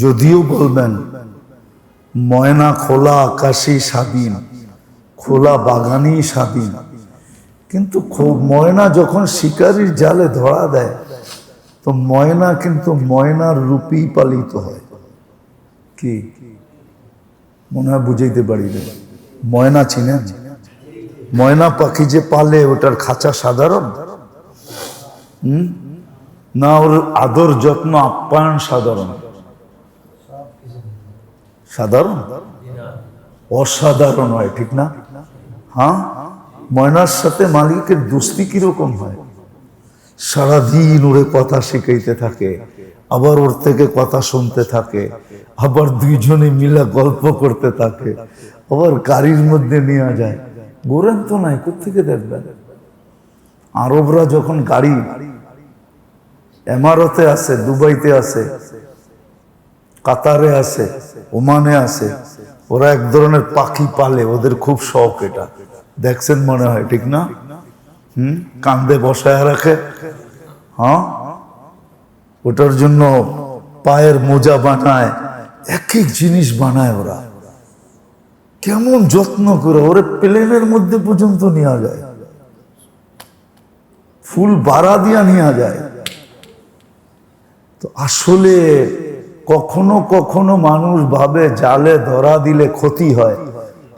যদিও বলবেন, ময়না খোলা আকাশই স্বাধীন, খোলা বাগানই স্বাধীন। কিন্তু ময়না যখন শিকারীর জালে ধরা দেয়, তো ময়না কিন্তু ময়নার রূপেই পালিত হয়। কি? মনে হয় বুঝাইতে পারি না ময়না চিনেন ময়না পাখি যে পালে, ওটার খাঁচা সাধারণ? না, ওর আদর যত্ন আপ্যায়ন সাধারণ। সাধারণ? অসাধারণ হয়, ঠিক না? হ্যাঁ? ময়নার সাথে মালিকের দোস্তি কীরকম হয়? সারাদিন ওরে কথা শিখাইতে থাকে, আবার ওর থেকে কথা শুনতে থাকে, আবার দুইজনে মিলে গল্প করতে থাকে, আবার গাড়ির মধ্যে নিয়ে যায়। গোরেন তো নাই কোথেকে দেখবেন আরবরা যখন গাড়ি, এমারতে আছে, দুবাইতে আছে কাতারে আছে, ওমানে আছে, ওরা এক ধরনের পাখি পালে, ওদের খুব শখ এটা। দেখছেন মনে হয়, ঠিক না? হুম? কান্দে বসায় রাখে। হ্যাঁ? ওটার জন্য পায়ের মোজা বানায় এক এক জিনিস বানায় ওরা। কেমন যত্ন করে, ওরে প্লেনের মধ্যে পর্যন্ত নেওয়া যায়। ফুল বাড়া দিয়া নেওয়া যায়। তো আসলে কখনো কখনো মানুষ ভাবে জালে ধরা দিলে ক্ষতি হয়।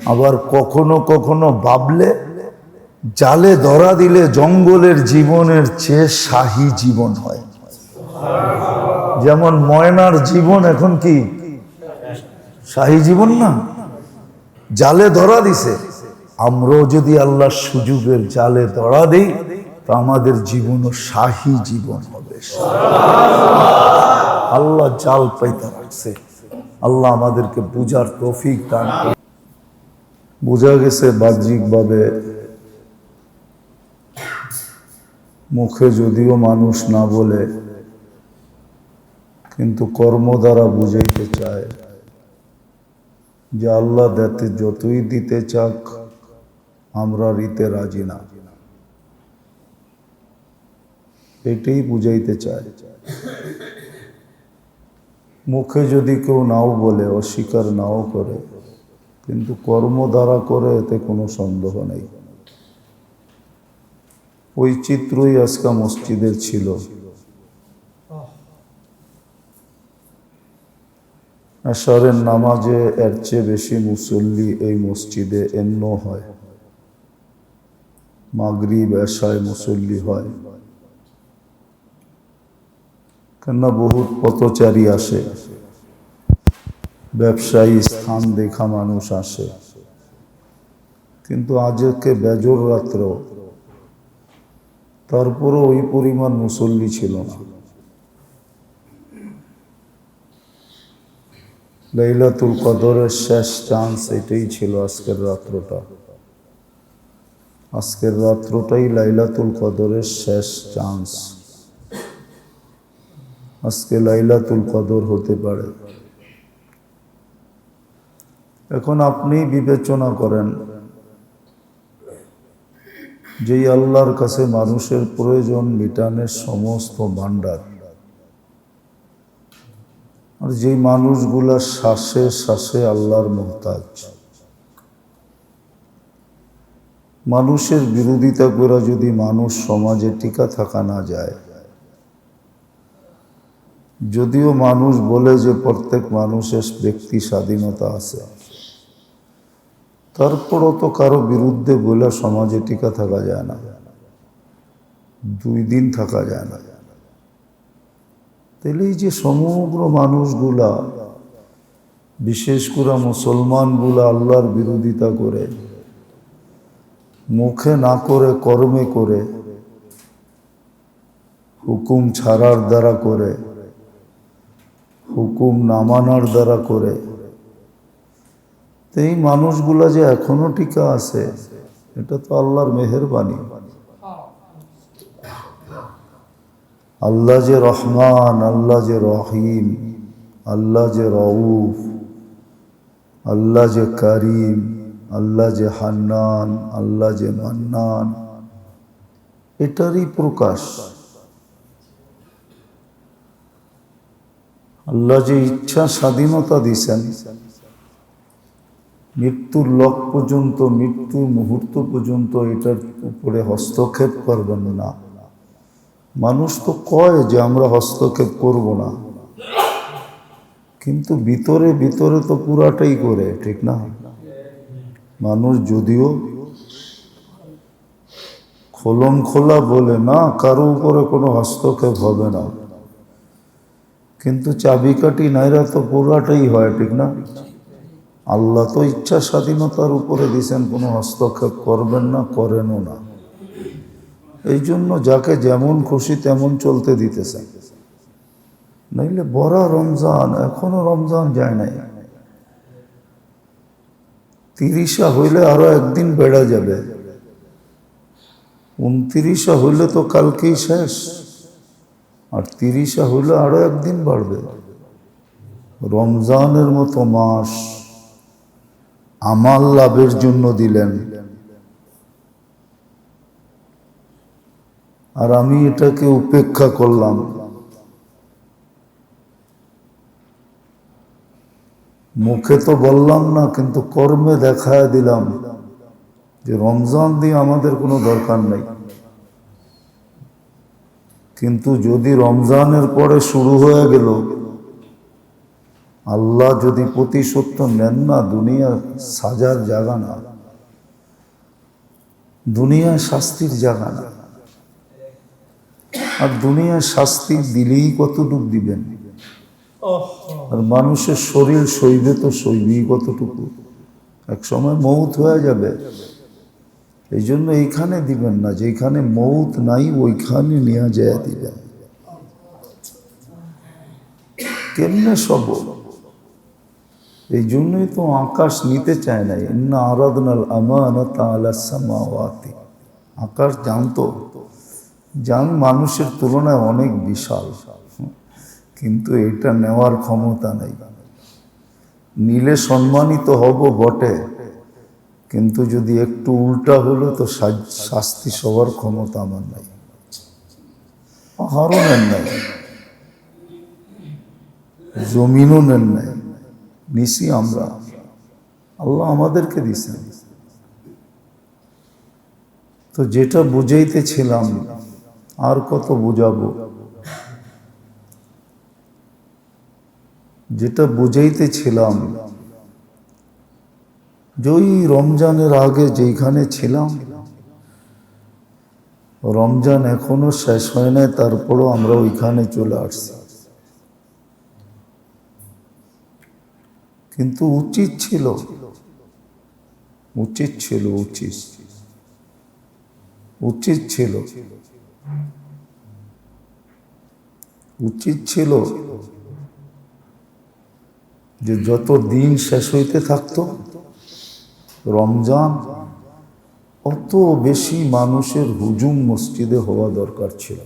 আবার কখনো কখনো ভাবলে জালে ধরা দিলে জঙ্গলের জীবনের চেয়ে শাহী জীবন হয়। যেমন ময়নার জীবন এখন কি? শাহী জীবন না? জালে ধরা দিছে। আমরাও যদি আল্লাহর সুযোগের জালে ধরা দিই, তো আমাদের জীবনও শাহী জীবন হবে। আল্লাহ জাল পাইতে রাখছে। আল্লাহ আমাদেরকে বুঝার তৌফিক দান। বোঝা গেছে বাহ্যিকভাবে মুখে যদিও মানুষ না বলে, কিন্তু কর্ম দ্বারা বুঝাইতে চায় যে আল্লাহ দেতে যতই দিতে চাক, আমরা রিতে রাজি না। এটাই বুঝাইতে চায়। মুখে যদি কেউ নাও বলে, অস্বীকার নাও করে, কিন্তু কর্ম দ্বারা করে এতে কোনো সন্দেহ নেই। ওই চিত্রই আজকা মসজিদের ছিল। আশারের নামাজে এর চেয়ে বেশি মুসল্লি এই মসজিদে এন্ন হয়। মাগরিব, এশায় মুসল্লি হয়। কেননা বহুত পথচারী আসে। ব্যবসায়ী স্থান দেখা মানুষ আসে। কিন্তু আজকে বেজর রাত্র, তারপরও ওই পরিমাণ মুসল্লি ছিল না। লাইলাতুল কদরের শেষ চান্স এটাই ছিল আজকের রাত্রটা। আজকের রাত্রটাই লাইলাতুল কদরের শেষ চান্স আজকে লাইলাতুল কদর হতে পারে। এখন আপনি বিবেচনা করেন, যেই আল্লাহর কাছে মানুষের প্রয়োজন মিটানের সমস্ত ভাণ্ডার, আর যেই মানুষগুলা শ্বাসে শ্বাসে আল্লাহর মোহতাজ, মানুষের বিরোধিতা করে যদি মানুষ সমাজে টিকা থাকা না যায় যদিও মানুষ বলে যে প্রত্যেক মানুষের ব্যক্তি স্বাধীনতা আছে। তারপরও তো কারও বিরুদ্ধে বলে সমাজে টিকা থাকা যায় না। দুই দিন থাকা যায় না। তাহলে এই যে সমগ্র মানুষগুলা, বিশেষ করে মুসলমানগুলা আল্লাহর বিরোধিতা করে, মুখে না করে কর্মে করে, হুকুম ছাড়ার দ্বারা করে হুকুম না মানার দ্বারা করে। এই মানুষগুলা যে এখনও টিকা আছে, এটা তো আল্লাহর মেহরবানি। আল্লাহ যে রহমান, আল্লাহ যে রহিম, আল্লাহ যে রউফ, আল্লাহ যে করিম, আল্লাহ যে হান্নান, আল্লাহ যে মান্নান, এটারই প্রকাশ। আল্লাহ যে ইচ্ছা স্বাধীনতা দিছেন মৃত্যুর লক পর্যন্ত, মৃত্যুর মুহূর্ত পর্যন্ত এটার উপরে হস্তক্ষেপ করবেন না। মানুষ তো কয় যে আমরা হস্তক্ষেপ করব না। কিন্তু ভিতরে ভিতরে তো পুরাটাই করে, ঠিক না? মানুষ যদিও খোলন খোলা বলে না, কারও উপরে কোনো হস্তক্ষেপ হবে না। কিন্তু চাবিকাঠি নাইরা তো পুরাটাই হয়, ঠিক না? আল্লাহ তো ইচ্ছা স্বাধীনতার উপরে দিছেন, কোনো হস্তক্ষেপ করবেন না, করেনও না। এই জন্য যাকে যেমন খুশি তেমন চলতে দিতেছেন নইলে বড় রমজান, এখনও রমজান যায় নাই। তিরিশা হইলে আরও একদিন বেড়া যাবে। উনত্রিশা হইলে তো কালকেই শেষ। আর তিরিশা হইলে আরও একদিন বাড়বে। রমজানের মতো মাস আমাল লাভের জন্য দিলেন। আর আমি এটাকে উপেক্ষা করলাম। মুখে তো বললাম না, কিন্তু কর্মে দেখায় দিলাম যে রমজান দিয়ে আমাদের কোনো দরকার নেই। কিন্তু যদি রমজানের পরে শুরু হয়ে গেল, আল্লাহ যদি প্রতিশোধ নেন না দুনিয়া সাজার জায়গা না দুনিয়ায় শাস্তির জায়গা না। আর দুনিয়ায় শাস্তি দিলেই কতটুকু দিবেন? আর মানুষের শরীর সইবে তো সইবেই কতটুকু? এক সময় মৌত হয়ে যাবে। এই জন্য এইখানে দিবেন না, যেখানে মৌত নাই ওইখানে নিয়ে যায় দিবেন। কেমনে সব এই জন্যই তো আকাশ নিতে চায় না। ইন্না আরাদনাল আমানত আলা সামাওয়াতি। আকাশ জানতো, জান মানুষের তুলনায় অনেক বিশাল। কিন্তু এটা নেওয়ার ক্ষমতা নেই। নিলে সম্মানিত হব বটে। কিন্তু যদি একটু উল্টা হলো তো শাস্তি সবার ক্ষমতা আমার নাই। পাহাড়ও নেন নাই। জমিনও নেন নাই। নিছি আমরা। আল্লাহ আমাদেরকে দিছেন। তো যেটা বুঝাইতেছিলাম, আর কত বুঝাবো? যেটা বুঝাইতেছিলাম যে ওই রমজানের আগে যেখানে ছিলাম, রমজান এখনও শেষ হয় নাই, তারপরও আমরা ওইখানে চলে আসছি। কিন্তু উচিত ছিল উচিত ছিল, উচিত উচিত ছিল উচিত ছিল যে যত দিন শেষ হইতে থাকতো রমজান? অত বেশি মানুষের হুজুম মসজিদে হওয়া দরকার ছিল।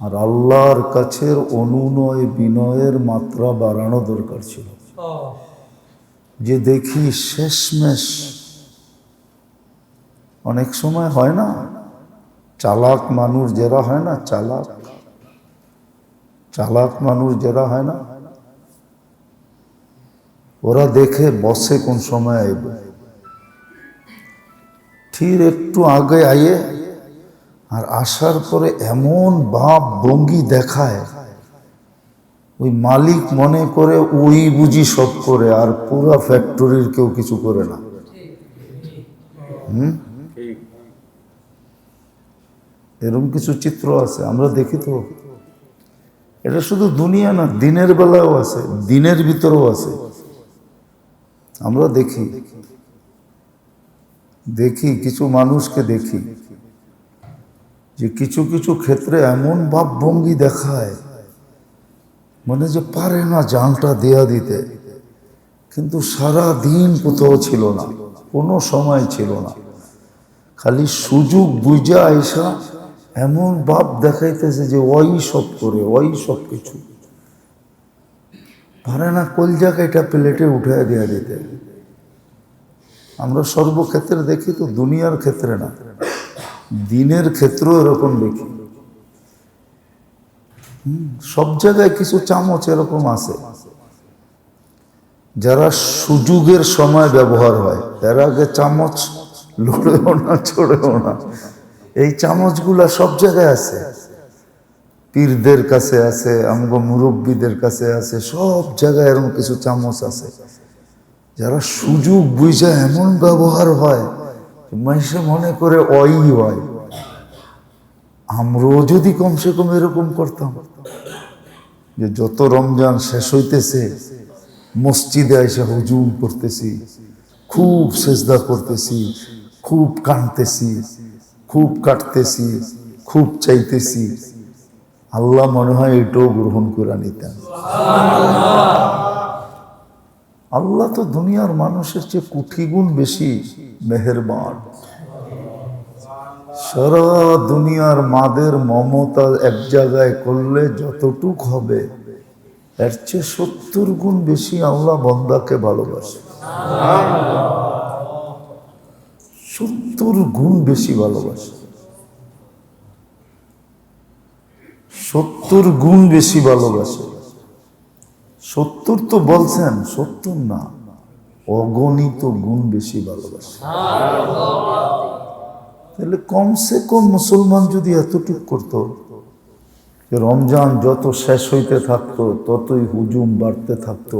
আর আল্লাহর কাছের অনুনয় বিনয়ের মাত্রা বাড়ানো দরকার ছিল। যে দেখি শেষমেশ অনেক সময় হয় না, চালাক মানুষ যারা হয় না, চালাক চালাক মানুষ যারা হয় না ওরা দেখে বসে কোন সময় আইব। ঠিক একটু আগে আইয়ে আর আসার পরে এমন ভাব ভঙ্গি দেখায়, ওই মালিক মনে করে ওই বুঝি সব করে আর পুরা ফ্যাক্টরির কেউ কিছু করে না। হুম? এরকম কিছু চিত্র আছে, আমরা দেখি তো। এটা শুধু দুনিয়া না, দিনের বেলাও আছে, দিনের ভিতরেও আছে। আমরা দেখি। দেখি, কিছু মানুষকে দেখি যে কিছু কিছু ক্ষেত্রে এমন ভাবভঙ্গি দেখায় মানে যে পারে না জানটা দেয়া দিতে। কিন্তু সারা দিন কোথাও ছিল না, কোনো সময় ছিল না। খালি সুযোগ বুঝা আইসা এমন ভাব দেখাইতেছে যে ওই সব করে, ওই সব কিছু। পারে না কলজাকে এটা প্লেটে উঠে দেওয়া দিতে আমরা সর্বক্ষেত্রে দেখি তো দুনিয়ার ক্ষেত্রে না, দিনের ক্ষেত্রেও এরকম দেখি। সব জায়গায় কিছু চামচ এরকম আছে। যারা সুযোগের সময় ব্যবহার হয়, এর আগে চামচ লড়েও না ছড়েও না, এই চামচগুলা সব জায়গায় আছে। পীরদের কাছে আছে, আমগো মুরব্বীদের কাছে আছে, সব জায়গায় এরকম কিছু চামচ আছে। যারা সুযোগ বুঝে এমন ব্যবহার হয় মানুষে মনে করে অই হয়। আমরাও যদি কমসে কম এরকম করতাম। যে যত রমজান শেষ হইতেছে, মসজিদে এসে হুজুম করতেছি, খুব সেজদা করতেছি, খুব কাঁদতেছি, খুব কাটতেছি, খুব চাইতেছি। আল্লাহ মনে হয় এটাও গ্রহণ করে নিতেন। আল্লাহ তো দুনিয়ার মানুষের চেয়ে কোটি গুণ বেশি মেহেরবান। সারা দুনিয়ার মাদের মমতা এক জায়গায় করলে যতটুক হবে, এর চেয়ে সত্তর গুণ বেশি আল্লাহ বন্দাকে ভালোবাসে। সত্তর গুণ বেশি ভালোবাসে। সত্তর গুণ বেশি ভালোবাসে সত্তর তো বলছেন, সত্তর না, অগণিত গুণ বেশি ভালোবাসে তাহলে কমসে কম মুসলমান যদি এতটুক করতো রমজান যত শেষ হইতে থাকতো, ততই হুজুম বাড়তে থাকতো,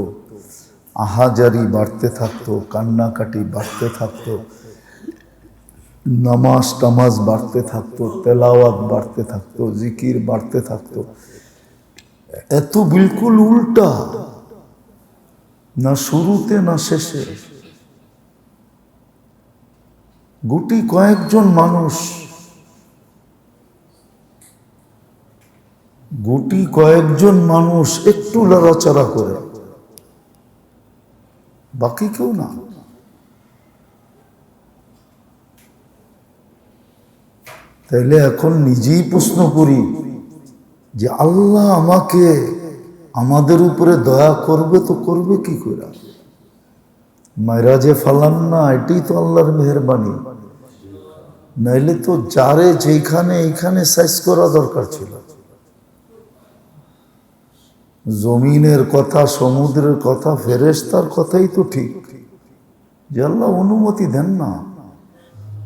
আহাজারি বাড়তে থাকতো, কান্নাকাটি বাড়তে থাকতো নামাজ টামাজ বাড়তে থাকতো, তেলাওয়াত বাড়তে থাকতো, জিকির বাড়তে থাকতো। এত বিলকুল উল্টা। না শুরুতে, না শেষে। গুটি কয়েকজন মানুষ, গুটি কয়েকজন মানুষ একটু লড়াচড়া করে। বাকি কেউ না। তাইলে এখন নিজেই প্রশ্ন করি যে আল্লাহ আমাকে আমাদের উপরে দয়া করবে তো করবে কি করে? মায়েরা যে ফালান না, এটাই তো আল্লাহর মেহরবানি। নাইলে তো যারে যেখানে এইখানে সাইজ করা দরকার ছিল। জমিনের কথা, সমুদ্রের কথা ফেরেস্তার কথাই তো ঠিক। যে আল্লাহ অনুমতি দেন না।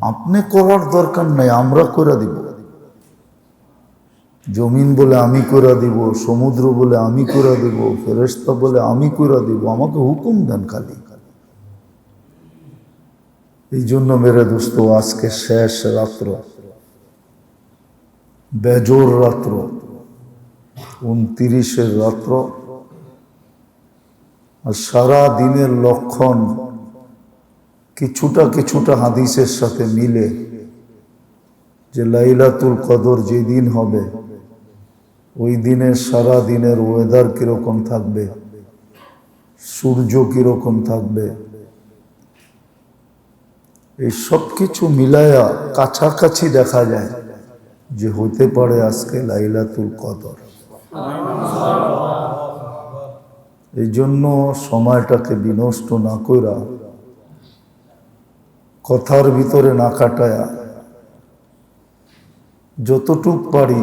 আপনি করার দরকার নাই, আমরা করে দিব। জমিন বলে আমি করে দিব, সমুদ্র বলে আমি করে দিব ফেরেস্তা বলে আমি করে দিব, আমাকে হুকুম দেন খালি। এই জন্য মেরে দোস্ত, আজকে শেষ রাত্র। বেজোর রাত্র। উনত্রিশের রাত্র। আর সারা দিনের লক্ষণ কিছুটা কিছুটা হাদিসের সাথে মিলে যে লাইলাতুল কদর যেদিন হবে, ওই দিনের সারা দিনের ওয়েদার কীরকম থাকবে, সূর্য কীরকম থাকবে, এই সব কিছু মিলায়া কাছাকাছি দেখা যায় যে হতে পারে আজকে লাইলাতুল কদর। এই জন্য সময়টাকে বিনষ্ট না কইরা কথার ভিতরে না কাটায়া যতটুক পারি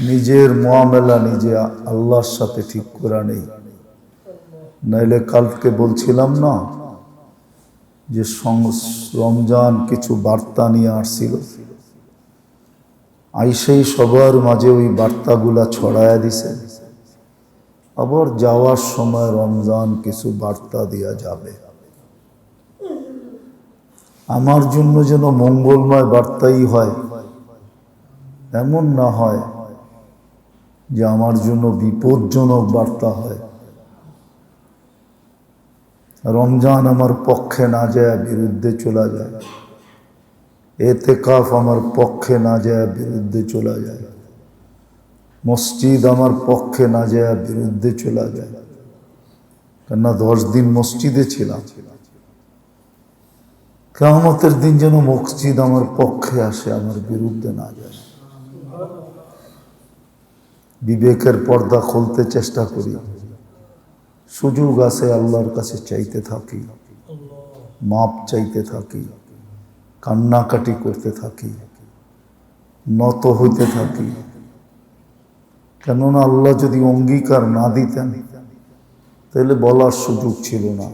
নিজের মোয়ামেলা নিজে আল্লাহর সাথে ঠিক করা নেই। নাইলে কালকে বলছিলাম না যে রমজান কিছু বার্তা নিয়ে আসছিল। আইসেই সবার মাঝে ওই বার্তাগুলা ছড়ায়া দিছে। আবার যাওয়ার সময় রমজান কিছু বার্তা দেওয়া যাবে। আমার জন্য যেন মঙ্গলময় বার্তাই হয়। এমন না হয় যে আমার জন্য বিপজ্জনক বার্তা হয়। রমজান আমার পক্ষে না যায়, বিরুদ্ধে চলে যায়। এতে কাফ আমার পক্ষে না যায়, বিরুদ্ধে চলে যায়। মসজিদ আমার পক্ষে না যায়, বিরুদ্ধে চলে যায়। কেননা দশ দিন মসজিদে ছিলাম। কেমতের দিন যেন মসজিদ আমার পক্ষে আসে, আমার বিরুদ্ধে না যায়। বিবেকের পর্দা খুলতে চেষ্টা করি। সুযোগ আছে আল্লাহর কাছে চাইতে থাকি। মাপ চাইতে থাকি। কান্নাকাটি করতে থাকি। নত হইতে থাকি। কেননা আল্লাহ যদি অঙ্গীকার না দিতেন, তাহলে বলার সুযোগ ছিল না।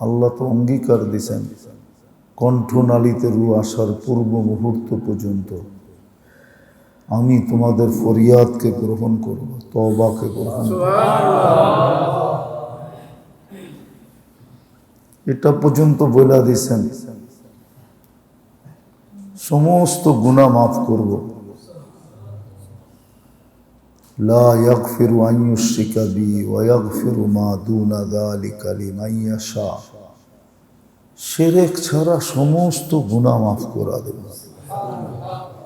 আল্লাহ তো অঙ্গীকার দিছেন। কণ্ঠনালীতে রু আসার পূর্ব মুহূর্ত পর্যন্ত আমি তোমাদের ফরিয়াদকে গ্রহণ করব তবাকে গ্রহণ এটা পর্যন্ত বলে দিছেন সমস্ত গুণা মাফ করব। লা ইয়াগফিরু আন ইউশরিকা বি ওয়া ইয়াগফিরু মা দুনা যালিকা লিমান ইয়াশা। শিরক ছাড়া সমস্ত গুনাহ মাফ করা দেব।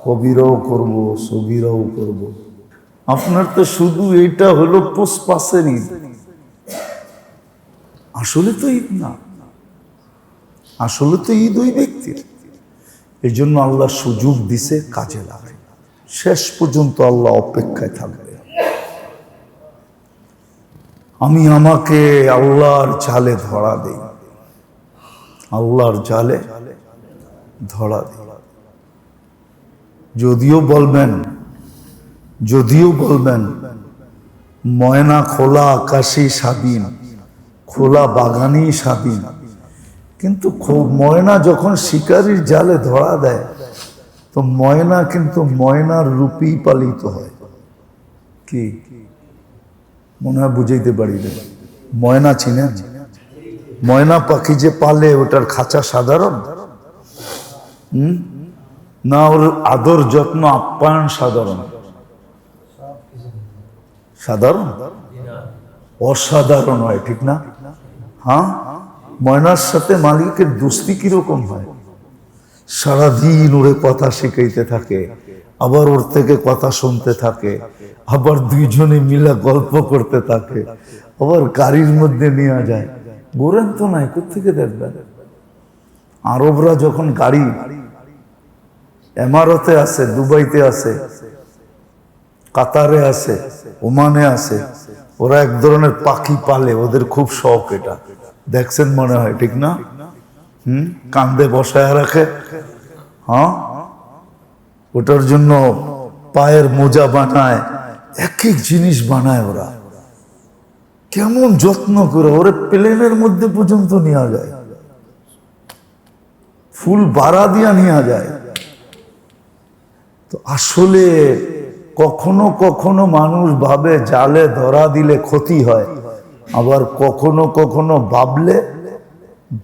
কবিরাও করব, সগিরাও করব। আপনার তো শুধু এইটা হলো পুষ্পাসের ঈদ। আসলে তো ঈদ না। আসলে তো ঈদ ওই ব্যক্তির। এই জন্য আল্লাহ সুযোগ দিছে, কাজে লাগাই শেষ পর্যন্ত আল্লাহ অপেক্ষায় থাকবে। আমি আমাকে আল্লাহর চালে ধরা দেই। আল্লাহর জালে ধরা যদিও বলবেন যদিও বলবেন, ময়না খোলা আকাশী স্বাধীন খোলা বাগানই স্বাধীন কিন্তু ময়না যখন শিকারীর জালে ধরা দেয়, তো ময়না কিন্তু ময়নার রূপেই পালিত হয়। কি? মনে হয় বুঝাইতে পারি ময়না চিনেন ময়না পাখি যে পালে, ওটার খাঁচা সাধারণ? না, ওর আদর যত্ন, আপ্যায়ন সাধারণ। সাধারণ? অসাধারণ হয়, ঠিক না? হ্যাঁ? ময়নার সাথে মালিকের দোস্তি কীরকম হয়? সারাদিন ওরে কথা শিখাইতে থাকে, আবার ওর থেকে কথা শুনতে থাকে, আবার দুইজনে মিলে গল্প করতে থাকে, আবার গাড়ির মধ্যে নেওয়া যায়। গোরেন তো নাই কোথেকে দেখবেন আরবরা যখন গাড়ি, এমারতে আছে, দুবাইতে আছে, কাতারে আছে, ওমানে আছে, ওরা এক ধরনের পাখি পালে, ওদের খুব শখ এটা। দেখছেন মনে হয়, ঠিক না? হুম? কান্দে বসায় রাখে। হ্যাঁ? ওটার জন্য পায়ের মোজা বানায় এক এক জিনিস বানায় ওরা। কেমন যত্ন করে ওরে প্লেনের মধ্যে পর্যন্ত নেওয়া যায়। ফুল বাড়া দিয়া নেওয়া যায়। তো আসলে কখনো কখনো মানুষ ভাবে জালে ধরা দিলে ক্ষতি হয়, আবার কখনো কখনো ভাবলে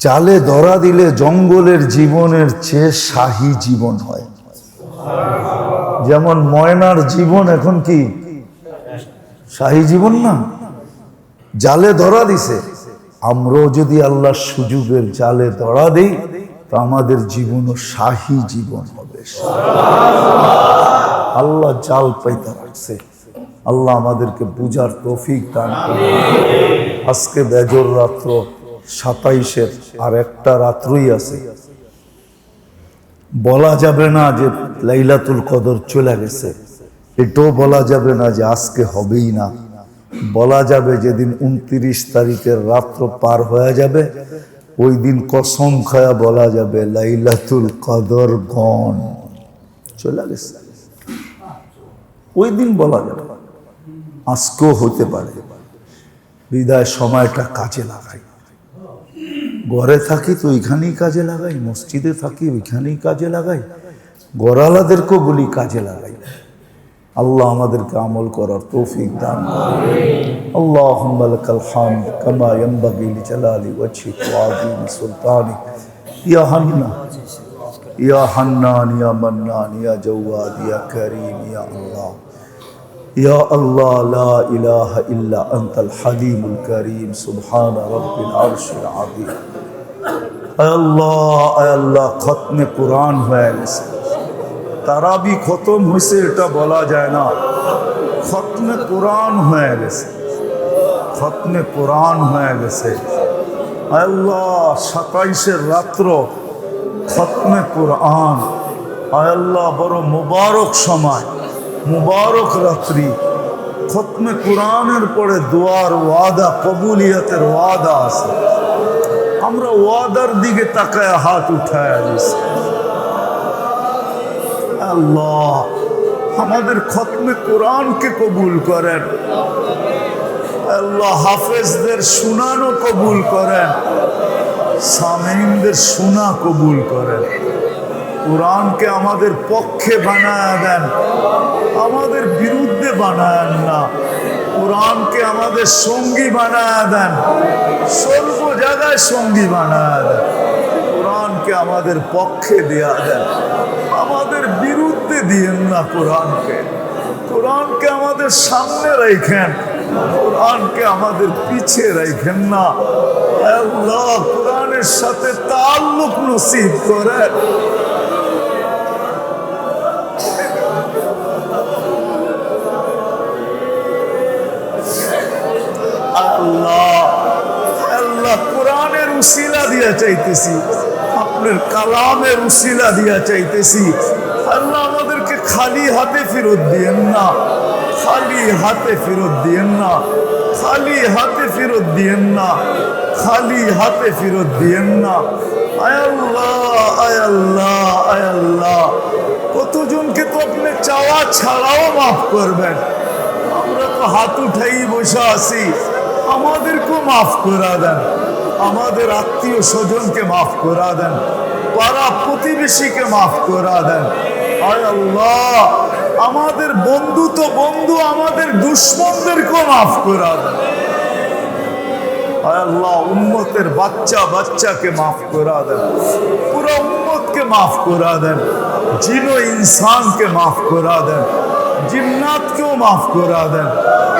জালে ধরা দিলে জঙ্গলের জীবনের চেয়ে শাহী জীবন হয়। যেমন ময়নার জীবন এখন কি? শাহী জীবন না? জালে ধরা দিছে। আমরাও যদি আল্লাহর সুযোগের জালে ধরা দিই, তো আমাদের জীবনও শাহী জীবন হবে। আল্লাহ জাল পাইতে রাখছে। আল্লাহ আমাদেরকে বুঝার তৌফিক দান করুন। আজকে বেজর রাত্র সাতাইশের আর একটা রাত্রই আছে। বলা যাবে না যে লাইলাতুল কদর চলে গেছে। এটাও বলা যাবে না যে আজকে হবেই না। বলা যাবে যেদিন উনত্রিশ তারিখের রাত্র পার হয়ে যাবে, ওই দিন কসম খায়া বলা যাবে, লাইলাতুল কদর গণ। চলে গেছে। ওই দিন বলা যাবে। আজকেও হতে পারে। বিদায় সময়টা কাজে লাগাই। ঘরে থাকি তো ওইখানেই কাজে লাগাই, মসজিদে থাকি ওইখানেই কাজে লাগাই, গড়ালাদেরকেও বলি কাজে লাগাই। আল্লাহ আমাদেরকে আমল করার তৌফিক দান করে আল্লাহ লাকাল হামদ কামা ইয়ানবাগি লিজালালি ওয়াজহিক ওয়া আযীম সুলতানিক ইয়া হান্না ইয়া হান্নান ইয়া মান্নান ইয়া জাওয়াদ ইয়া করিম ইয়া আল্লাহ يا الله لا إله إلا أنت الحليم الكريم سبحان رب العرش العظيم আয় আল্লাহ আয় আল্লাহ খতমে কোরআন হয়ে গেছে তারাবি খতম হয়েছে এটা বলা যায় না। খতমে কোরআন হয়ে গেছে। খতমে কোরআন হয়ে গেছে। আয় আল্লাহ সাতাইশের রাত্র খতমে কোরআন। আয় আল্লাহ, বড় মুবারক সময়, মুবারক রাত্রি। খতমে কোরআনের পরে দোয়ার ওয়াদা, কবুলিয়তের ওয়াদা আছে। আমরা ওয়াদার দিকে তাকায় হাত উঠায় দিছি। আল্লাহ আমাদের খতমে কোরআনকে কবুল করেন। আল্লাহ হাফেজদের শুনানো কবুল করেন। সামিনদের শোনা কবুল করেন। কোরআনকে আমাদের পক্ষে বানায় দেন। আমাদের বিরুদ্ধে বানায় না। কোরআনকে আমাদের সঙ্গী বানায় দেন। সর্ব জায়গায় সঙ্গী বানায় দেন। কোরআনকে আমাদের পক্ষে দেয়া দেন আমাদের বিরুদ্ধে দিয়েন না কোরআনকে। কোরআনকে আমাদের সামনে রেখেন কোরআনকে আমাদের পিছে রেখেন না। কোরআনের সাথে তাল্লুক নসিব করে আল্লাহ আল্লাহ কোরআনের উসিলা দিয়া চাইতেছি। আপনার কালামের উসিলা দিয়া চাইতেছি। আল্লাহ আমাদেরকে খালি হাতে ফেরত দিয়েন না। খালি হাতে ফেরত দিয়েন না। খালি হাতে ফেরত দিয়েন না। খালি হাতে ফেরত দিয়েন না। আয় আল্লাহ আয় আল্লাহ আয় আল্লাহ। কতজনকে তো আপনি চাওয়া ছাড়াও মাফ করবেন? আমরা তো হাত উঠাই বসে আছি। আমাদেরকেও মাফ করা দেন। আমাদের আত্মীয় স্বজনকে মাফ করা দেন, পাড়া প্রতিবেশীকে মাফ করা দেন। আমাদের বন্ধু তো বন্ধু, আমাদের দুশ্মনদেরকেও মাফ করা দেন। আল্লাহ বাচ্চা বাচ্চাকে মাফ করা দেন, পুরো উম্মতকে মাফ করা দেন, জিনো ইনসানকে মাফ করা দেন, জিন্নাতকেও মাফ করা দেন,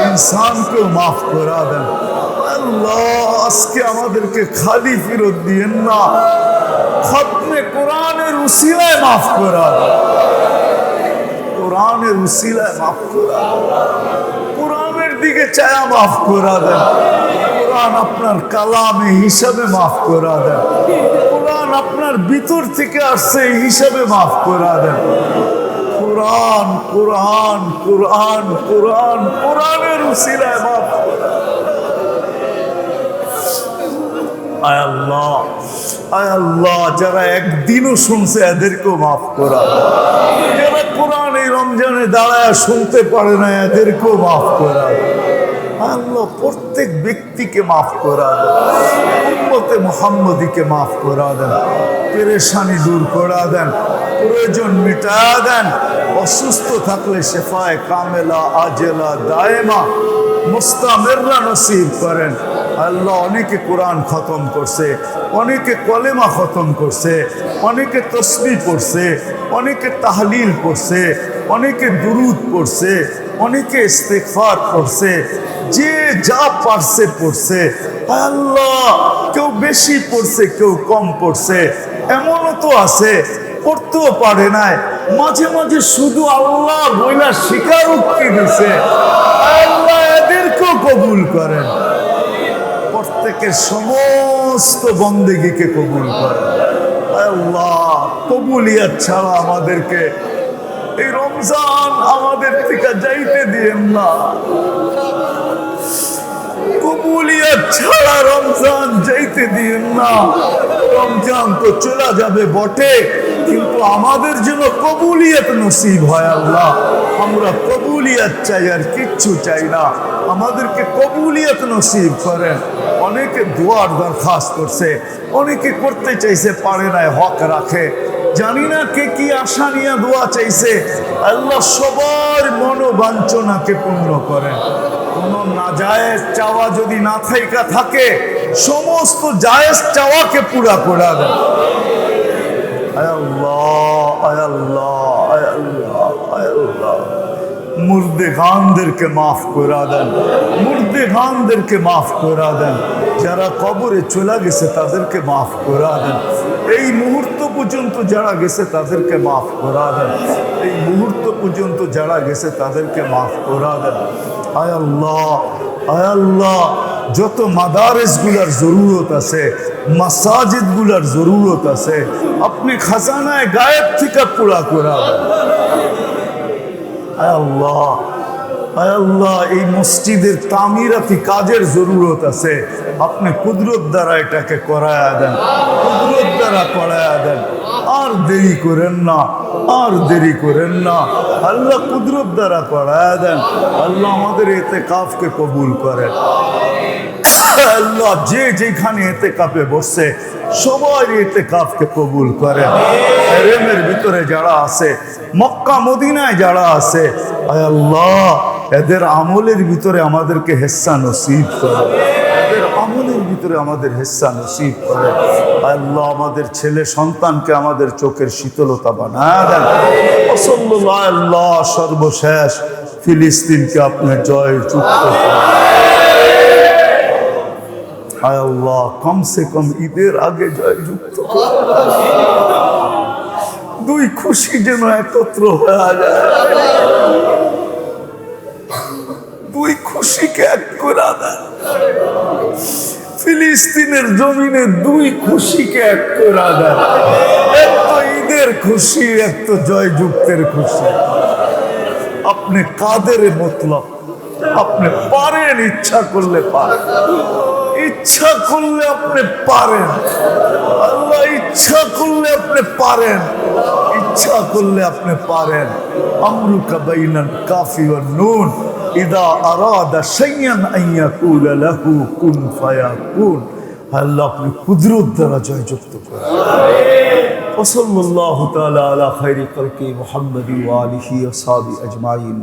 ইনসানকেও মাফ করা দেন। আজকে আমাদেরকে খালি ফেরত দিয়েন না। খতমে কোরআনের উসিলায় মাফ করা। কোরআনের উসিলায় মাফ করা। কোরআনের দিকে চায়া মাফ করা দেন। কোরআন আপনার কালামে হিসাবে মাফ করা দেন। কোরআন আপনার ভিতর থেকে আসছে হিসাবে মাফ করা দেন। কোরআন কোরআন কোরআন কোরআন, কোরআনের উসিলায় মাফ আয় আল্লাহ আয় আল্লাহ, যারা একদিনও শুনছে এদেরকেও মাফ করা। যারা কোরআন এই রমজানে দাঁড়ায় শুনতে পারে না, এদেরকেও মাফ করা। আল্লাহ, প্রত্যেক ব্যক্তিকে মাফ করা দেন। উম্মতে মোহাম্মদীকে মাফ করা দেন। পেরেশানি দূর করা দেন। প্রয়োজন মিটা দেন। অসুস্থ থাকলে শেফায় কামেলা, আজেলা, দায়েমা, মুস্তামেররা নসিব করেন। আল্লাহ অনেকে কোরআন খতম করছে, অনেকে কলেমা খতম করছে, অনেকে তসবি পড়ছে, অনেকে তাহলিল পড়ছে, অনেকে দুরুদ পড়ছে, অনেকে ইস্তেকফার পড়ছে, যে যা পারছে পড়ছে। আল্লাহ, কেউ বেশি পড়ছে, কেউ কম পড়ছে। এমনও তো আছে, পড়তেও পারে নাই। মাঝে মাঝে শুধু আল্লাহ বইলা স্বীকারোক্তি দিছে। আল্লাহ এদেরকেও কবুল করেন। প্রত্যেকের সমস্ত বন্দেগীকে কবুল করে। আল্লাহ, কবুলিয়াত ছাড়া আমাদেরকে এই রমজান আমাদের থেকে যাইতে দিয়েন না। কবুলিয়াত ছাড়া রমজান যাইতে দিয়েন না। রমজান তো চলে যাবে বটে, কিন্তু আমাদের জন্য কবুলিয়াত নসিব হয় আল্লাহ। আমরা কবুলিয়াত চাই আর কিচ্ছু চাই না। আমাদেরকে কবুলিয়াত নসিব করেন। অনেকে দুয়ার দরখাস্ত করছে, অনেকে করতে চাইছে, পারে না হক রাখে। জানি না কে কি আশা নিয়ে দোয়া চাইছে। আল্লাহ সবার মনোবাঞ্ছনাকে পূর্ণ করেন। কোন নাজায়েজ চাওয়া যদি না থাইকা থাকে, সমস্ত জায়েজ চাওয়াকে পুরা করে দেয় আল্লাহ আল্লাহ। মুর্দে গানদেরকে মাফ করা দেন মুর্দে গানদেরকে মাফ করা দেন যারা কবরে চলে গেছে তাদেরকে মাফ করা দেন এই মুহূর্ত পর্যন্ত যারা গেছে তাদেরকে মাফ করা দেন এই মুহূর্ত পর্যন্ত যারা গেছে তাদেরকে মাফ করা দেন আয় আল্লাহ আয় আল্লাহ যত মাদারেসগুলার জরুরত আছে মাসাজিদগুলার জরুরত আছে আপনি খাজানায় গায়েব থেকে পুরা করা দেন আয় আল্লাহ আল্লাহ, এই মসজিদের তামিরাতি কাজের জরুরত আছে। আপনি কুদরত দ্বারা এটাকে করায়া দেন, কুদরত দ্বারা করায়া দেন। আর দেরি করেন না, আর দেরি করেন না। আল্লাহ কুদরত দ্বারা করায়া দেন। আল্লাহ আমাদের এতে কাফকে কবুল করেন। আল্লাহ যে যেখানে এতে কাপে বসছে সবাই এতে কাপকে কবুল করে। প্রেমের ভিতরে যারা আছে, মক্কা, মদিনায় যারা আছে আল্লাহ, এদের আমলের ভিতরে আমাদেরকে হেস্সা নসিব করে। এদের আমলের ভিতরে আমাদের হেস্সা নসিব করে। আল্লাহ, আমাদের ছেলে সন্তানকে আমাদের চোখের শীতলতা বানায় দেন। ওসল্লাহ আল্লাহ, সর্বশেষ ফিলিস্তিনকে আপনার জয় চুক্ত হায় আল্লাহ, কমসে কম ঈদের আগে জয়যুক্ত করো। দুই খুশি যেন একত্র হয়ে যায়। দুই খুশিকে এক করে দেন ফিলিস্তিনের জমিনে দুই খুশিকে এক করে দেন এক তো ঈদের খুশি, এক তো জয়যুক্তের খুশি। আপনি কাদের মতলব? আপনি পারেন ইচ্ছা করলে পারেন। ইচ্ছা করলে আপনি পারেন আল্লাহ ইচ্ছা করলে আপনি পারেন ইচ্ছা করলে আপনি পারেন আমরুকা বাইনাল কাফি ওয়ান নুন ইদা আরাদা শাইয়ান আন ইয়াকুলা লাহু কুন ফায়াকুন আল্লাহ আপনি কুদরত দ্বারা জয়যুক্ত করেন وصلى الله تعالى على خير خلق محمد وآله وصحبه أجمعين